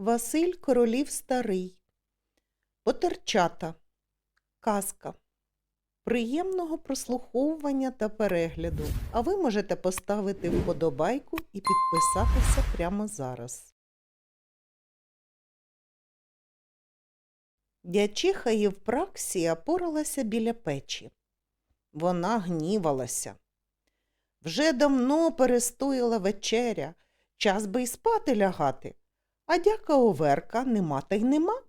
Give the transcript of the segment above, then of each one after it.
Василь Королів Старий. Потерчата. Казка. Приємного прослуховування та перегляду. А ви можете поставити вподобайку і підписатися прямо зараз. Дячиха Євпраксія поралася біля печі. Вона гнівалася. Вже давно перестояла вечеря, час би й спати лягати, а дяка Оверка нема та й нема.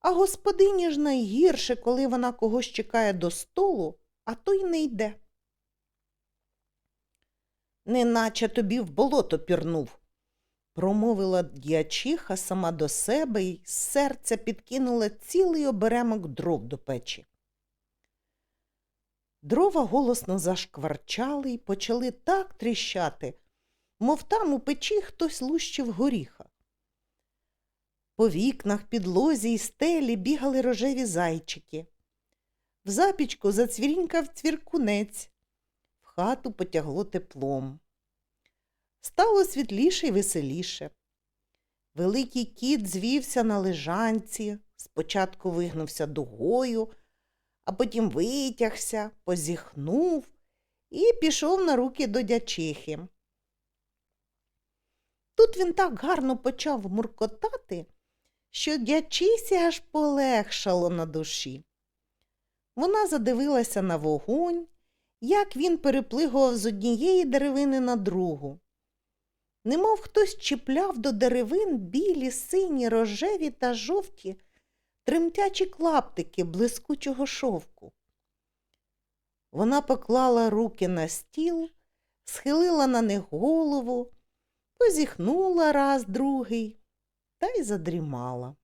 А господині ж найгірше, коли вона когось чекає до столу, а той не йде. Неначе тобі в болото пірнув, промовила дячиха сама до себе і з серця підкинула цілий оберемок дров до печі. Дрова голосно зашкварчали й почали так тріщати, мов там у печі хтось лущив горіха. По вікнах, підлозі й стелі бігали рожеві зайчики. В запічку зацвірінькав цвіркунець, в хату потягло теплом. Стало світліше й веселіше. Великий кіт звівся на лежанці, спочатку вигнувся дугою, а потім витягся, позіхнув і пішов на руки до дячихи. Тут він так гарно почав муркотати, що дячисі аж полегшало на душі. Вона задивилася на вогонь, як він переплигував з однієї деревини на другу. Немов хтось чіпляв до деревин білі, сині, рожеві та жовті тремтячі клаптики блискучого шовку. Вона поклала руки на стіл, схилила на них голову, позіхнула раз другий та й задрімала.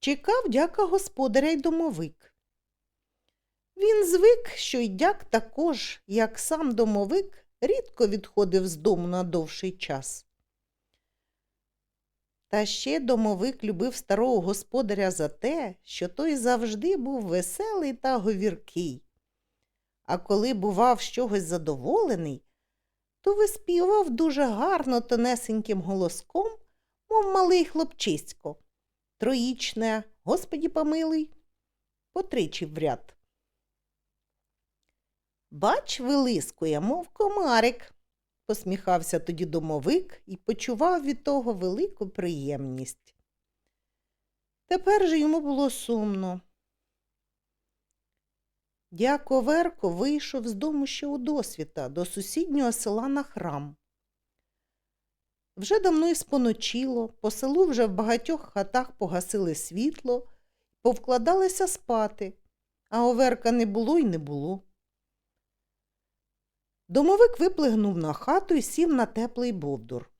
Чекав дяка господаря й домовик. Він звик, що й дяк також, як сам домовик, рідко відходив з дому на довший час. Та ще домовик любив старого господаря за те, що той завжди був веселий та говіркий. А коли бував з чогось задоволений, то виспівав дуже гарно тонесеньким голоском, мов малий хлопчисько. Троїчне, Господі помилуй, потричі в ряд. Бач, вилискує, мов комарик, посміхався тоді домовик і почував від того велику приємність. Тепер же йому було сумно. Дяко Верко вийшов з дому ще у досвіта до сусіднього села на храм. Вже давно й споночило, по селу вже в багатьох хатах погасили світло, повкладалися спати, а оверка не було й не було. Домовик виплигнув на хату і сів на теплий бовдур.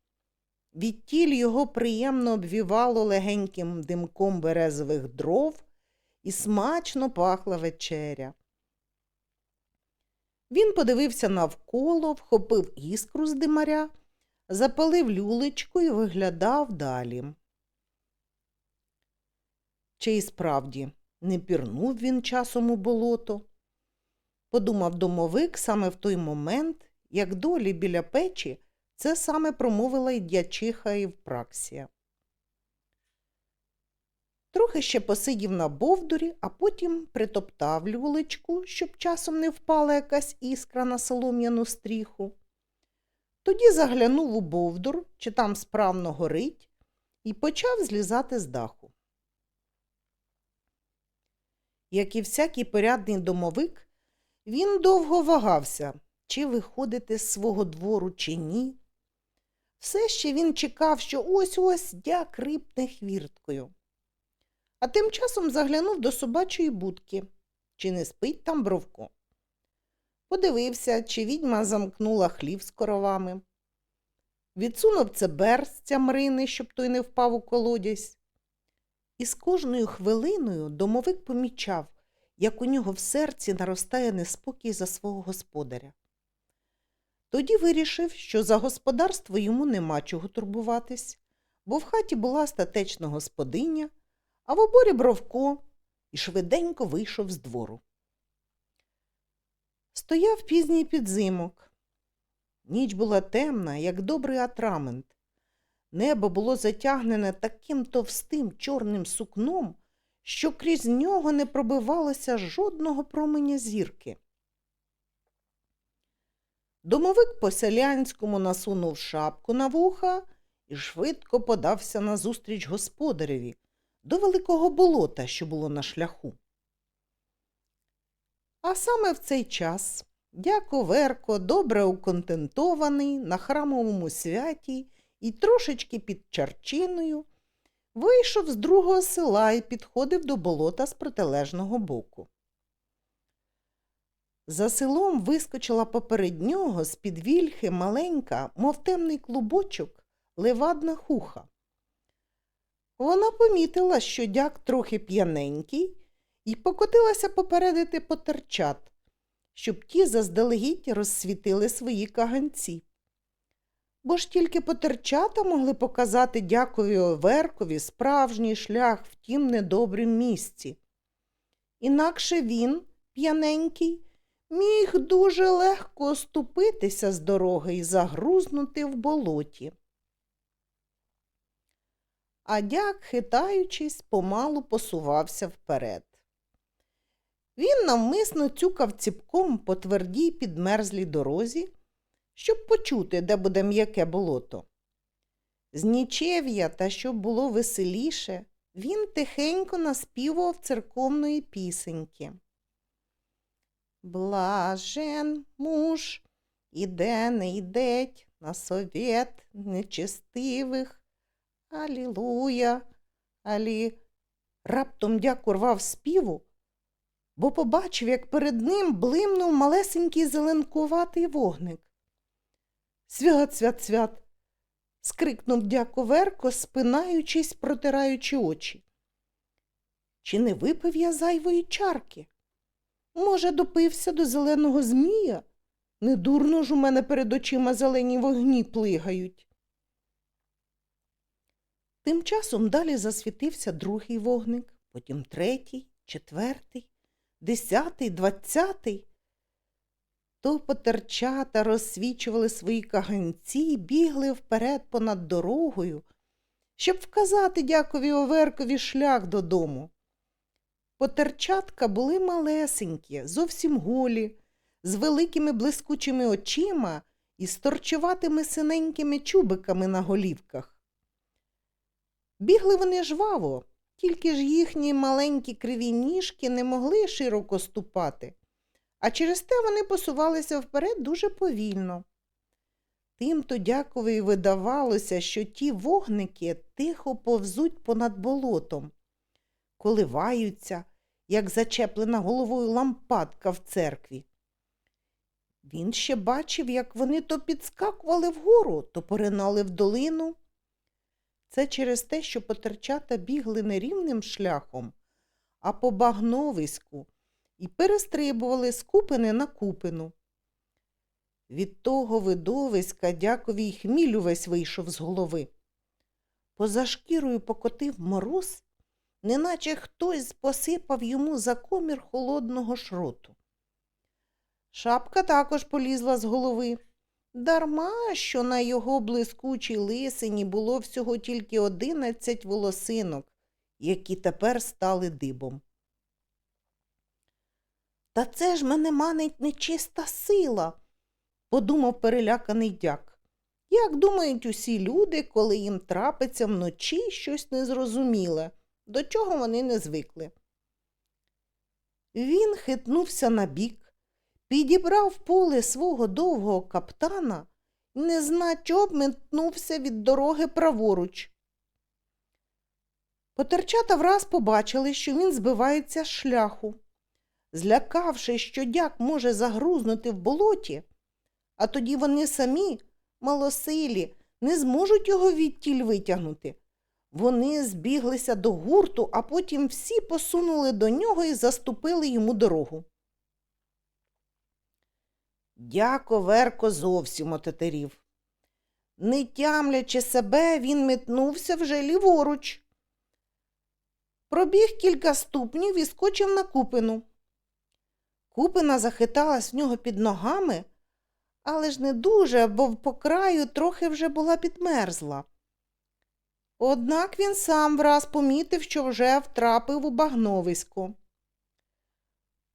Відтіль його приємно обвівало легеньким димком березових дров і смачно пахла вечеря. Він подивився навколо, вхопив іскру з димаря, запалив люлечку і виглядав далі. Чи й справді не пірнув він часом у болото? Подумав домовик саме в той момент, як долі біля печі, це саме промовила й дячиха Євпраксія. Трохи ще посидів на бовдурі, а потім притоптав люлечку, щоб часом не впала якась іскра на солом'яну стріху. Тоді заглянув у бовдур, чи там справно горить, і почав злізати з даху. Як і всякий порядний домовик, він довго вагався, чи виходити з свого двору, чи ні. Все ще він чекав, що ось ось дяк рипне хвірткою. А тим часом заглянув до собачої будки, чи не спить там бровко. Подивився, чи відьма замкнула хлів з коровами. Відсунув цебер з цямрини, щоб той не впав у колодязь. І з кожною хвилиною домовик помічав, як у нього в серці наростає неспокій за свого господаря. Тоді вирішив, що за господарство йому нема чого турбуватись, бо в хаті була статечна господиня, а в оборі Бровко і швиденько вийшов з двору. Стояв пізній підзимок. Ніч була темна, як добрий атрамент. Небо було затягнене таким товстим чорним сукном, що крізь нього не пробивалося жодного променя зірки. Домовик по селянському насунув шапку на вуха і швидко подався назустріч господареві до великого болота, що було на шляху. А саме в цей час дяко Верко, добре уконтентований на храмовому святі і трошечки під чарчиною, вийшов з другого села і підходив до болота з протилежного боку. За селом вискочила поперед нього з-під вільхи маленька, мов темний клубочок, левадна хуха. Вона помітила, що дяк трохи п'яненький, і покотилася попередити потерчат, щоб ті заздалегідь розсвітили свої каганці. Бо ж тільки потерчата могли показати дякові Оверкові справжній шлях в тім недобрім місці. Інакше він, п'яненький, міг дуже легко оступитися з дороги і загрузнути в болоті. А дяк, хитаючись, помалу посувався вперед. Він навмисно цюкав ціпком по твердій підмерзлій дорозі, щоб почути, де буде м'яке болото. З нічев'я, та щоб було веселіше, він тихенько наспівував церковної пісеньки. Блажен муж, іде не йдеть на совет нечестивих. Алілуя, алі. Раптом дяк урвав співу, бо побачив, як перед ним блимнув малесенький зеленкуватий вогник. Свят, свят, свят. скрикнув дяко Верко, спинаючись, протираючи очі. Чи не випив я зайвої чарки? Може, допився до зеленого змія? Недурно ж у мене перед очима зелені вогні плигають. Тим часом далі засвітився другий вогник, потім третій, четвертий, десятий, двадцятий. То потерчата розсвічували свої каганці і бігли вперед понад дорогою, щоб вказати дякові Оверкові шлях додому. Потерчатка були малесенькі, зовсім голі, з великими блискучими очима і з торчуватими синенькими чубиками на голівках. Бігли вони жваво, тільки ж їхні маленькі криві ніжки не могли широко ступати, а через те вони посувалися вперед дуже повільно. Тимто дякові видавалося, що ті вогники тихо повзуть понад болотом, коливаються, як зачеплена головою лампадка в церкві. Він ще бачив, як вони то підскакували вгору, то поринали в долину. Це через те, що потерчата бігли не рівним шляхом, а по багновиську і перестрибували з купини на купину. Від того видовиська дякові й хміль увесь вийшов з голови. Поза шкірою покотив мороз, неначе хтось посипав йому за комір холодного шроту. Шапка також полізла з голови. Дарма, що на його блискучій лисині було всього тільки одинадцять волосинок, які тепер стали дибом. Та це ж мене манить нечиста сила, подумав переляканий дяк. Як думають усі люди, коли їм трапиться вночі щось незрозуміле, до чого вони не звикли. Він хитнувся на бік, підібрав поле свого довгого каптана незначе обметнувся від дороги праворуч. Потерчата враз побачили, що він збивається з шляху. Злякавши, що дяк може загрузнути в болоті, а тоді вони самі, малосилі, не зможуть його відтіль витягнути. Вони збіглися до гурту, а потім всі посунули до нього і заступили йому дорогу. Дяко Верко зовсім отетерів. Не тямлячи себе, він метнувся вже ліворуч. Пробіг кілька ступнів і скочив на купину. Купина захиталась в нього під ногами, але ж не дуже, бо по краю трохи вже була підмерзла. Однак він сам враз помітив, що вже втрапив у багновисько.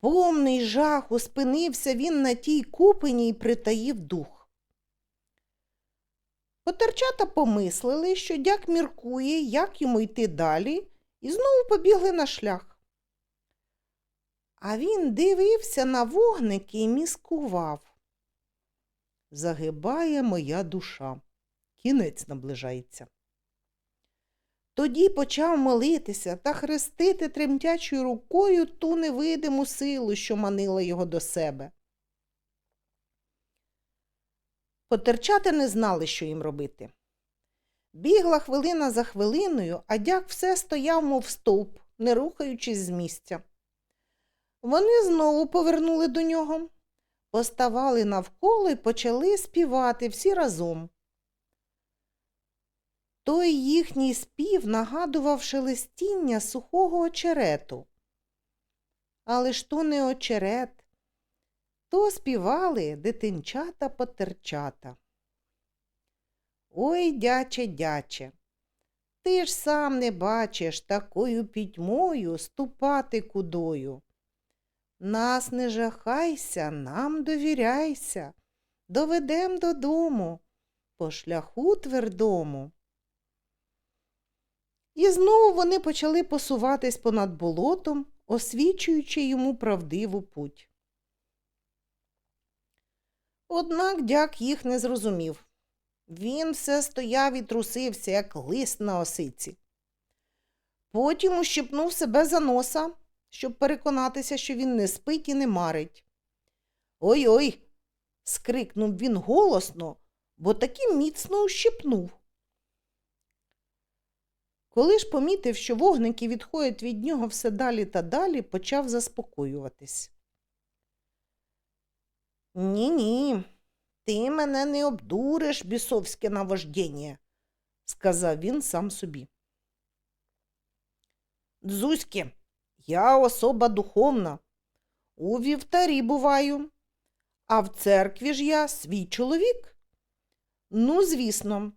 Повний жаху спинився він на тій купині і притаїв дух. Потерчата помислили, що дяк міркує, як йому йти далі, і знову побігли на шлях. А він дивився на вогники і міскував. Загибає моя душа. Кінець наближається. Тоді почав молитися та хрестити тремтячою рукою ту невидиму силу, що манила його до себе. Потерчати не знали, що їм робити. Бігла хвилина за хвилиною, а дяк все стояв, мов стовп, не рухаючись з місця. Вони знову повернули до нього, поставали навколо і почали співати всі разом. Той їхній спів нагадував шелестіння сухого очерету. Але ж то не очерет, то співали дитинчата потерчата. Ой, дяче, дяче, ти ж сам не бачиш такою пітьмою ступати кудою. Нас не жахайся, нам довіряйся, доведем додому, по шляху твердому. І знову вони почали посуватись понад болотом, освічуючи йому правдиву путь. Однак дяк їх не зрозумів. Він все стояв і трусився, як лист на осиці. Потім ущипнув себе за носа, щоб переконатися, що він не спить і не марить. Ой ой. скрикнув він голосно, бо таки міцно ущипнув. Коли ж помітив, що вогники відходять від нього все далі та далі, почав заспокоюватись. Ні, ні, ти мене не обдуриш, бісовське навождення, сказав він сам собі. Дзузьке, я особа духовна, у вівтарі буваю, а в церкві ж я свій чоловік. Ну, звісно,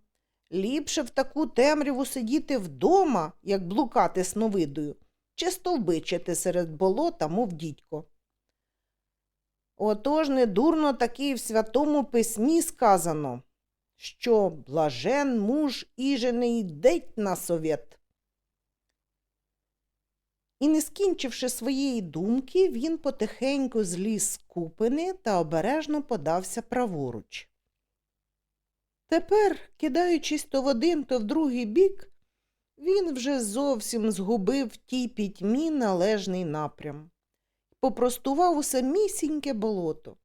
ліпше в таку темряву сидіти вдома, як блукати сновидою, чи стовбичити серед болота, мов дідько. Отож недурно таки в Святому Письмі сказано, що блажен муж іже не йдеть на совєт. І, не скінчивши своєї думки, він потихеньку зліз з купини та обережно подався праворуч. Тепер, кидаючись то в один, то в другий бік, він вже зовсім згубив тій пітьмі належний напрям попростував у самісіньке болото.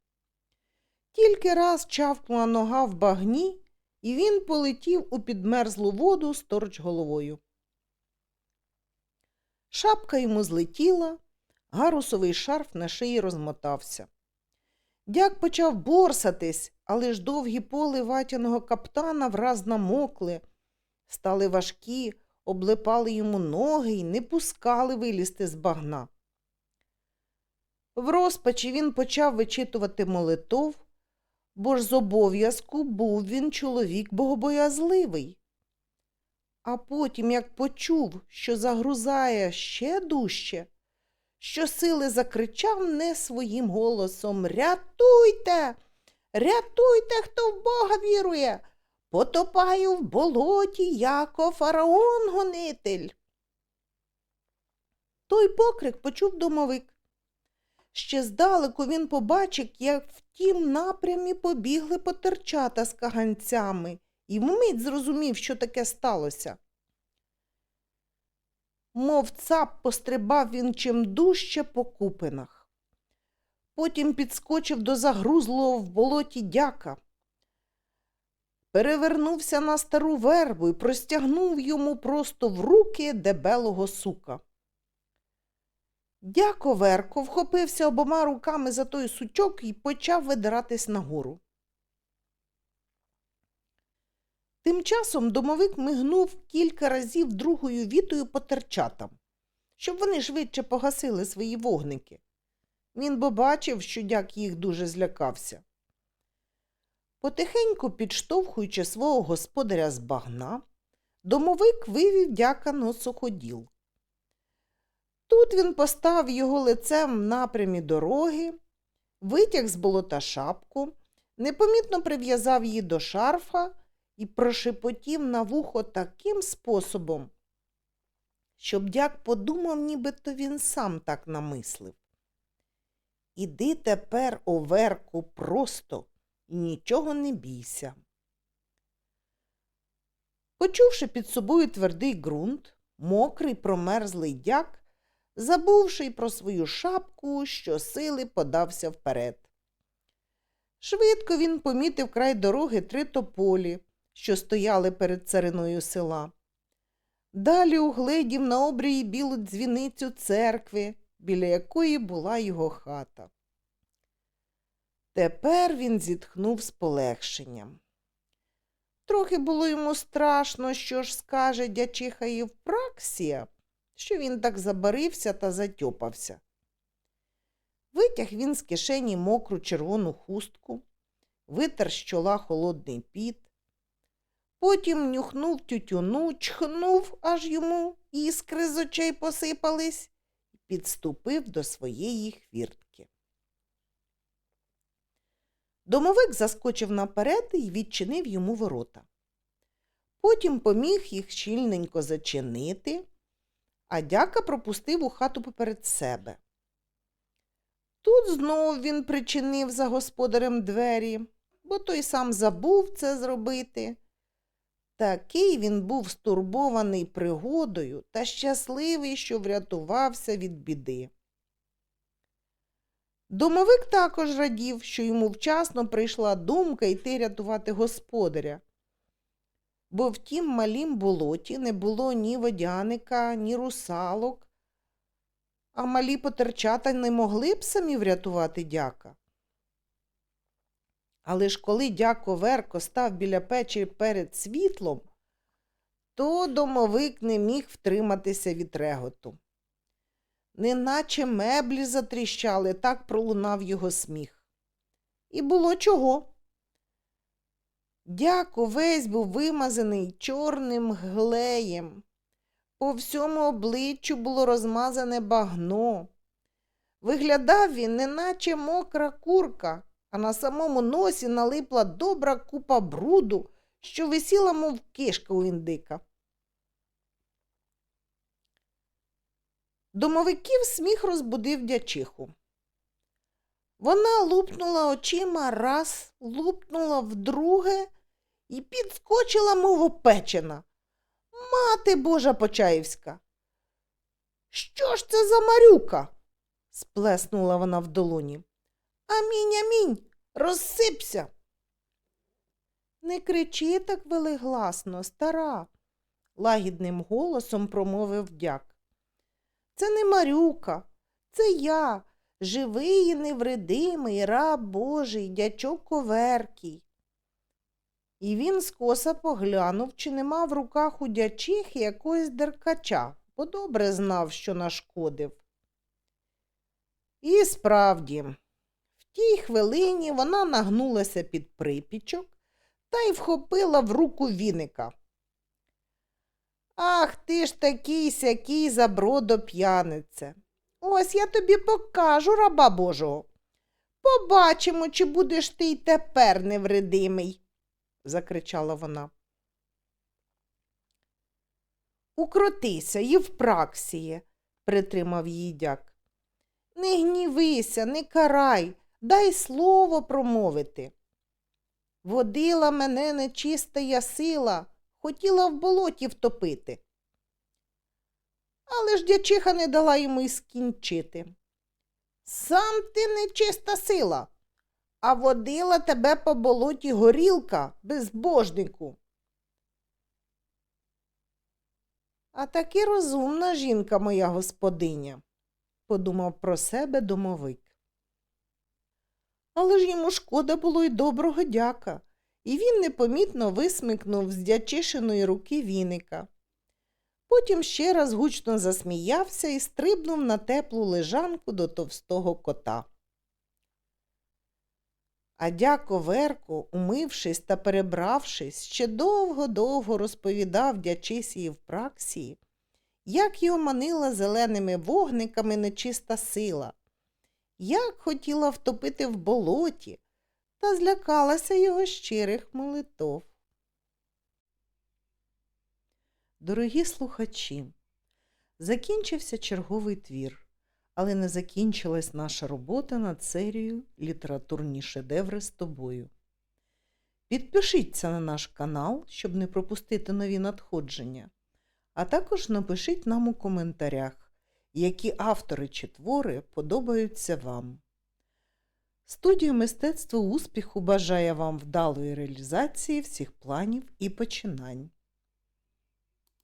Тільки раз чавкнула нога в багні, і він полетів у підмерзлу воду сторч головою. Шапка йому злетіла, гарусовий шарф на шиї розмотався. Дяк почав борсатись, але ж довгі поли ватяного каптана враз намокли, стали важкі, облипали йому ноги і не пускали вилізти з багна. В розпачі він почав вичитувати молитов, бо ж з обов'язку був він чоловік богобоязливий. А потім, як почув, що загрузає ще дужче, що сили закричав не своїм голосом Рятуйте, рятуйте, хто в Бога вірує. Потопаю в болоті, яко фараон гонитель. Той покрик почув домовик. Ще здалеку він побачив, як в тім напрямі побігли потерчата з каганцями, і вмить зрозумів, що таке сталося. Мов цап пострибав він чим дужче по купинах. Потім підскочив до загрузлого в болоті дяка, перевернувся на стару вербу і простягнув йому просто в руки дебелого сука. Дяковерко вхопився обома руками за той сучок і почав видиратись нагору. Тим часом домовик мигнув кілька разів другою вітою по терчатам, щоб вони швидше погасили свої вогники. Він бо бачив, що дяк їх дуже злякався. Потихеньку підштовхуючи свого господаря з багна, домовик вивів дяка на суходіл. Тут він постав його лицем в напрямі дороги, витяг з болота шапку, непомітно прив'язав її до шарфа і прошепотів на вухо таким способом, щоб дяк подумав, нібито він сам так намислив. Іди тепер, оверку, просто і нічого не бійся. Почувши під собою твердий ґрунт, мокрий промерзлий дяк, забувши й про свою шапку, щосили подався вперед. Швидко він помітив край дороги три тополі, що стояли перед цариною села. Далі угледів на обрії білу дзвіницю церкви, біля якої була його хата. Тепер він зітхнув з полегшенням. Трохи було йому страшно, що ж скаже дячиха Євпраксія, що він так забарився та затьопався. Витяг він з кишені мокру червону хустку, витер з чола холодний піт, потім нюхнув тютюну, чхнув, аж йому іскри з очей посипались, і підступив до своєї хвіртки. Домовик заскочив наперед і відчинив йому ворота. Потім поміг їх щільненько зачинити, а дяка пропустив у хату поперед себе. Тут знов він причинив за господарем двері, бо той сам забув це зробити. Такий він був стурбований пригодою та щасливий, що врятувався від біди. Домовик також радів, що йому вчасно прийшла думка йти рятувати господаря, бо в тім малім болоті не було ні водяника, ні русалок, а малі потерчата не могли б самі врятувати дяка. Але ж коли дяко Верко став біля печі перед світлом, то домовик не міг втриматися від реготу. Неначе меблі затріщали, так пролунав його сміх. І було чого. Дяко весь був вимазаний чорним глеєм. По всьому обличчю було розмазане багно. Виглядав він, неначе мокра курка, а на самому носі налипла добра купа бруду, що висіла, мов кишка у індика. Домовиків сміх розбудив дячиху. Вона лупнула очима раз, лупнула вдруге і підскочила, мов опечена. Мати Божа Почаївська. Що ж це за марюка? сплеснула вона в долоні. Амінь, амінь, розсипся. Не кричи так велигласно, стара, лагідним голосом промовив дяк. Це не Марюка, це я, живий і невредимий раб Божий, дячок Коверкій. І він скоса поглянув, чи нема в руках у дячихи якогось деркача, бо добре знав, що нашкодив. І справді, тій хвилині вона нагнулася під припічок та й вхопила в руку віника. Ах ти ж такий сякий забродо п'янице. Ось я тобі покажу раба Божого. Побачимо, чи будеш ти й тепер невредимий, закричала вона. Укротися, Євпраксіє, притримав її дяк. Не гнівися, не карай, дай слово промовити. Водила мене нечиста я сила, хотіла в болоті втопити. Але ж дячиха не дала йому й скінчити. Сам ти нечиста сила, а водила тебе по болоті горілка, безбожнику. А таки розумна жінка моя господиня, подумав про себе домовик. Але ж йому шкода було й доброго дяка і він непомітно висмикнув з дячишиної руки віника. Потім ще раз гучно засміявся і стрибнув на теплу лежанку до товстого кота. А дяко Верко, умившись та перебравшись, ще довго-довго розповідав дячисії в праксії, як його манила зеленими вогниками нечиста сила, як хотіла втопити в болоті, та злякалася його щирих молитов. Дорогі слухачі, закінчився черговий твір, але не закінчилась наша робота над серією Літературні шедеври з тобою. Підпишіться на наш канал, щоб не пропустити нові надходження, а також напишіть нам у коментарях, які автори чи твори подобаються вам. Студія мистецтва успіху бажає вам вдалої реалізації всіх планів і починань.